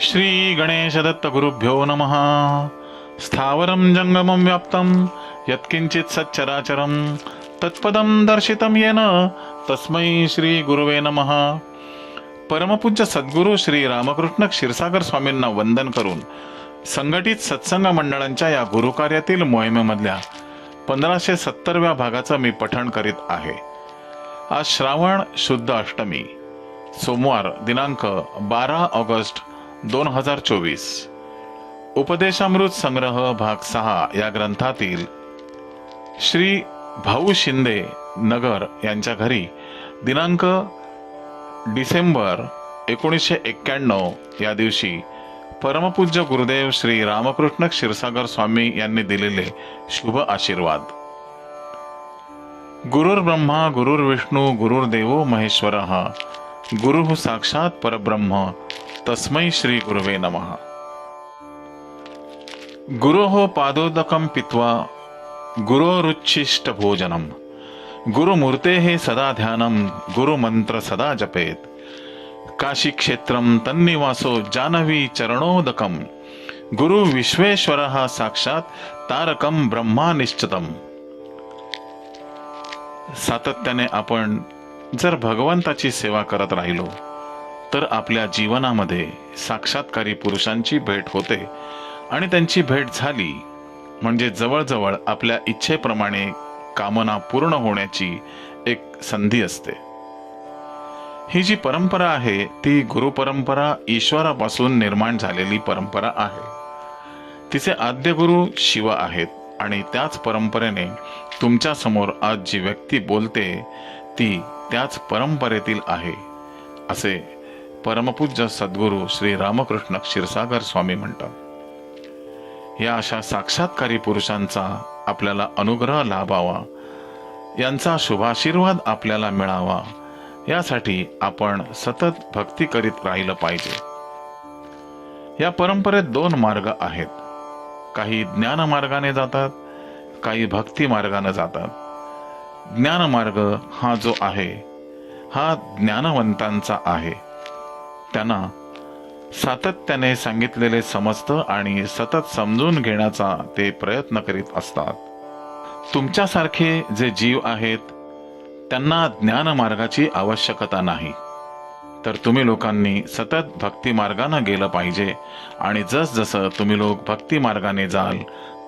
श्री गणेश दत्त गुरुभ्यो नमः। स्थावरं जंगमं व्याप्तं यत्किंचित् सच्चराचरं तत्पदं दर्शितं येन तस्मै श्री गुरुवे नमः। परमपूज्य सद्गुरू श्री रामकृष्ण क्षीरसागर स्वामींना वंदन करून संघटित सत्संग मंडळांच्या या गुरुकार्यातील मोहिमेमधल्या पंधराशे सत्तरव्या भागाचं मी पठण करीत आहे. आज श्रावण शुद्ध अष्टमी सोमवार दिनांक बारा ऑगस्ट दोन हजार चोवीस. उपदेशामृत संग्रह भाग सहा या ग्रंथातील श्री भाऊ शिंदे नगर यांच्या घरी दिनांक डिसेंबर एकोणीसशे एक्क्याण्णव या दिवशी परमपूज्य गुरुदेव श्री रामकृष्ण क्षीरसागर स्वामी यांनी दिलेले शुभ आशीर्वाद. गुरुर्ब्रह्मा गुरुर्विष्णू गुरुर्देवो महेश्वर गुरु साक्षात परब्रह्म तस्मै श्री नमः. गुरोः पादोदकं पित्वा गुरोरुच्छिष्ट भोजनम गुरुमूर्तेः सदा ध्यानं गुरुमन्त्र सदा जपेत. काशीक्षेत्रं तन्निवासो जानवी चरणोदकं गुरु विश्वेश्वरः साक्षात् तारकं ब्रह्मा निश्चितम. सातत्याने आपण जर भगवंताची सेवा करत राहिलो तर आपल्या जीवनामध्ये साक्षात्कारी पुरुषांची भेट होते आणि त्यांची भेट झाली म्हणजे जवळजवळ आपल्या इच्छेप्रमाणे कामना पूर्ण होण्याची एक संधी असते. ही जी परंपरा आहे ती गुरु परंपरा ईश्वरापासून निर्माण झालेली परंपरा आहे. तिचे आद्य गुरु शिव आहेत आणि त्याच परंपरेने तुमच्यासमोर आज जी व्यक्ती बोलते ती त्याच परंपरेतील आहे असे परमपूज्य सद्गुरू श्री रामकृष्ण क्षीरसागर स्वामी म्हणतात. या अशा साक्षात्कारी पुरुषांचा आपल्याला अनुग्रह लाभावा. यांचा शुभाशीर्वाद आपल्याला मिळावा. यासाठी आपण सतत भक्ती करीत राहिलं पाहिजे. या परंपरेत दोन मार्ग आहेत. काही ज्ञान मार्गाने जातात काही भक्ती मार्गाने जातात. ज्ञान मार्ग हा जो आहे हा ज्ञानवंतांचा आहे. त्यांना सातत्याने सांगितलेले समजतं आणि सतत समजून घेण्याचा ते प्रयत्न करीत असतात. तुमच्यासारखे जे जीव आहेत त्यांना ज्ञान मार्गाची आवश्यकता नाही. तर तुम्ही लोकांनी सतत भक्ती मार्गानं गेलं पाहिजे आणि जसजसं तुम्ही लोक भक्ती मार्गाने जाल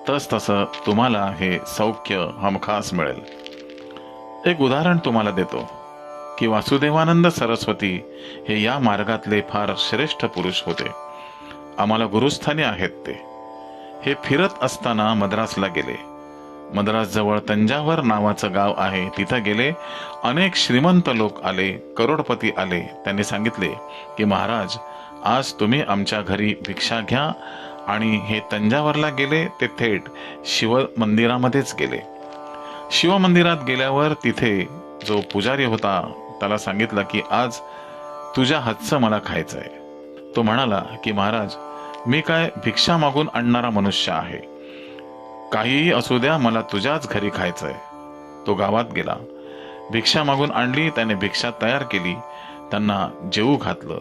तस तसं तुम्हाला हे सौख्य हमखास मिळेल. एक उदाहरण तुम्हाला देतो. की वासुदेवानंद सरस्वती हे या मार्गातले फार श्रेष्ठ पुरुष होते. आम्हाला गुरुस्थानी आहेत ते. हे फिरत असताना मद्रासला गेले. मद्रासजवळ तंजावर नावाचं गाव आहे. तिथं गेले. अनेक श्रीमंत लोक आले. करोडपती आले. त्यांनी सांगितले की महाराज आज तुम्ही आमच्या घरी भिक्षा घ्या आणि हे तंजावरला गेले. ते थेट शिव मंदिरामध्येच गेले. शिवमंदिरात गेल्यावर तिथे जो पुजारी होता त्याला सांगितलं की आज तुझ्या हातचं मला खायचं आहे. तो म्हणाला की महाराज मी काय भिक्षा मागून आणणारा मनुष्य आहे. काहीही असू द्या मला तुझ्याच घरी खायचंय तो गावात गेला. भिक्षा मागून आणली त्याने भिक्षा तयार केली त्यांना जेवू घातलं.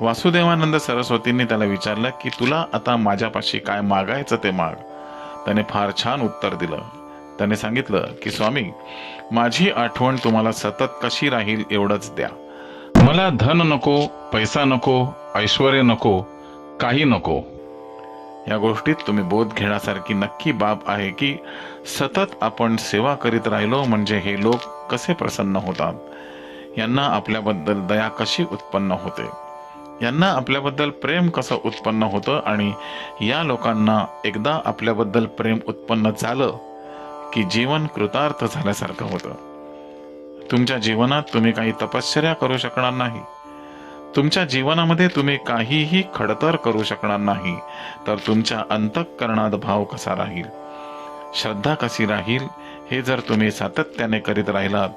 वासुदेवानंद सरस्वतींनी त्याला विचारलं की तुला आता माझ्यापाशी काय मागायचं ते माग. त्याने फार छान उत्तर दिलं. त्याने सांगितलं की स्वामी माझी आठवण तुम्हाला सतत कशी राहील एवढंच द्या. मला धन नको पैसा नको ऐश्वर नको काही नको. या गोष्टीत तुम्ही बोध घेण्यासारखी नक्की बाब आहे की सतत आपण सेवा करीत राहिलो म्हणजे हे लोक कसे प्रसन्न होतात? यांना आपल्याबद्दल दया कशी उत्पन्न होते? यांना आपल्याबद्दल प्रेम कसं उत्पन्न होतं? आणि या लोकांना एकदा आपल्याबद्दल प्रेम उत्पन्न झालं की जीवन कृतार्थ झाल्यासारखं होतं. तुमच्या जीवनात तुम्ही काही तपश्चर्या करू शकणार नाही. तुमच्या जीवनामध्ये तुम्ही काहीही खडतर करू शकणार नाही तर तुमच्या अंतःकरणात भाव कसा राहील? श्रद्धा कशी राहील? हे जर तुम्ही सातत्याने करीत राहिलात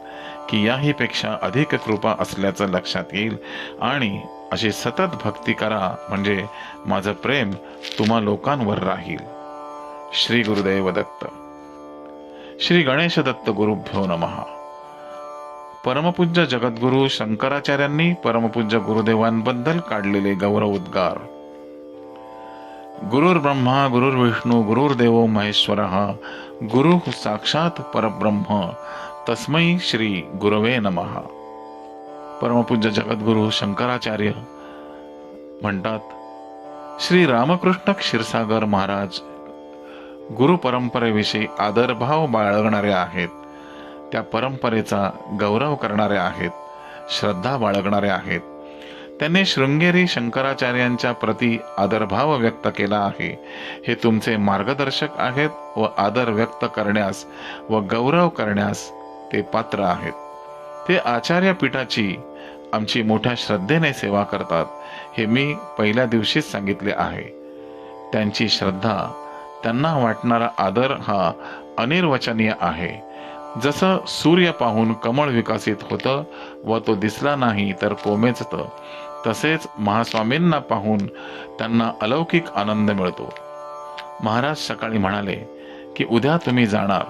की याहीपेक्षा अधिक कृपा असल्याचं लक्षात येईल. आणि अशी सतत भक्ती करा म्हणजे माझं प्रेम तुम्हा लोकांवर राहील. श्री गुरुदेव दत्त. श्री गणेश दत्त गुरुभ्यो नमहा परमपूज्य जगद्गुरु शंकराचार्यांनी परमपूज्य गुरुदेवांबद्दल काढलेले गौरव उद्गार. गुरुर्ब्रह्मा गुरुर्विष्णू गुरुर्देव महेश्वर गुरु साक्षात परब्रह्म तस्मै श्री गुरवे नमः. परमपूज्य जगद्गुरु शंकराचार्य म्हणतात श्री रामकृष्ण क्षीरसागर महाराज गुरु परंपरेविषयी आदरभाव बाळगणारे आहेत. त्या परंपरेचा गौरव करणारे आहेत. श्रद्धा बाळगणारे आहेत. त्यांनी शृंगेरी शंकराचार्यांच्या प्रती आदरभाव व्यक्त केला आहे. हे तुमचे मार्गदर्शक आहेत व आदर व्यक्त करण्यास व गौरव करण्यास ते पात्र आहेत. ते आचार्य पीठाची आमची मोठ्या श्रद्धेने सेवा करतात हे मी पहिल्या दिवशीच सांगितले आहे. त्यांची श्रद्धा त्यांना वाटणारा आदर हा अनिर्वचनीय आहे. जसं सूर्य पाहून कमळ विकसित होतं व तो दिसला नाही तर कोमेजतं तसेच महास्वामींना पाहून त्यांना अलौकिक आनंद मिळतो. महाराज सकाळी म्हणाले की उद्या तुम्ही जाणार.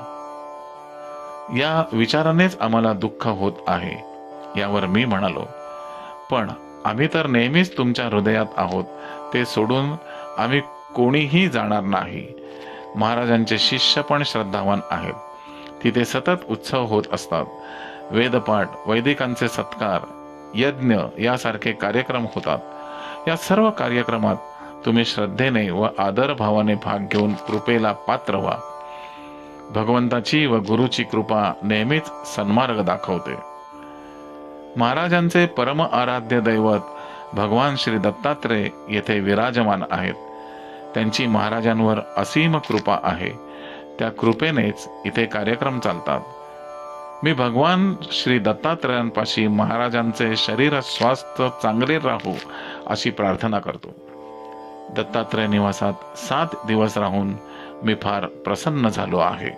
या विचारानेच आम्हाला दुःख होत आहे यावर मी म्हणालो. पण आम्ही तर नेहमीच तुमच्या हृदयात आहोत ते सोडून आम्ही कोणीही जाणार नाही. महाराजांचे शिष्य पण श्रद्धावान आहेत. तिथे सतत उत्सव होत असतात. वेदपाठ वैदिकांचे सत्कार यज्ञ यासारखे कार्यक्रम होतात. या सर्व कार्यक्रमात तुम्ही श्रद्धेने व आदरभावाने भाग घेऊन कृपेला पात्र व्हा. भगवंताची व गुरुची कृपा नेहमीच सन्मार्ग दाखवते. महाराजांचे परम आराध्य दैवत भगवान श्री दत्तात्रय येथे विराजमान आहेत. त्यांची महाराजांवर असीम कृपा आहे. त्या कृपेनेच इथे कार्यक्रम चालतात. मी भगवान श्री दत्तात्रयांपाशी महाराजांचे शरीर स्वास्थ्य चांगले राहू अशी प्रार्थना करतो. दत्तात्रय निवासात सात दिवस राहून मी फार प्रसन्न झालो आहे.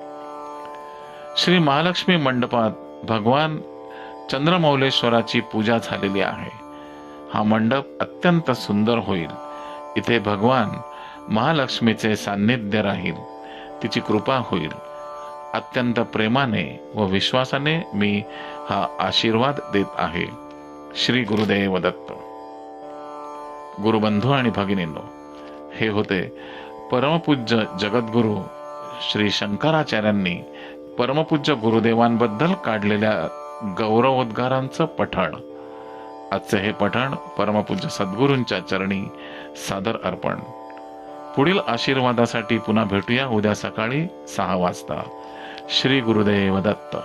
श्री महालक्ष्मी मंडपात भगवान चंद्रमौलेश्वराची पूजा झालेली आहे. हा मंडप अत्यंत सुंदर होईल. इथे भगवान महालक्ष्मीचे सान्निध्य राहील. तिची कृपा होईल. अत्यंत प्रेमाने व विश्वासाने मी हा आशीर्वाद देत आहे. श्री गुरुदेव दत्त. गुरुबंधू आणि भगिनींनो हे होते परमपूज्य जगद्गुरु श्री शंकराचार्यांनी परमपूज्य गुरुदेवांबद्दल काढलेल्या गौरवोद्गारांचं पठण. आजचे हे पठण परमपूज्य सद्गुरूंच्या चरणी सादर अर्पण. पुढील आशीर्वादासाठी पुन्हा भेटूया. उद्या सकाळी सहा वाजता. श्री गुरुदेव दत्त.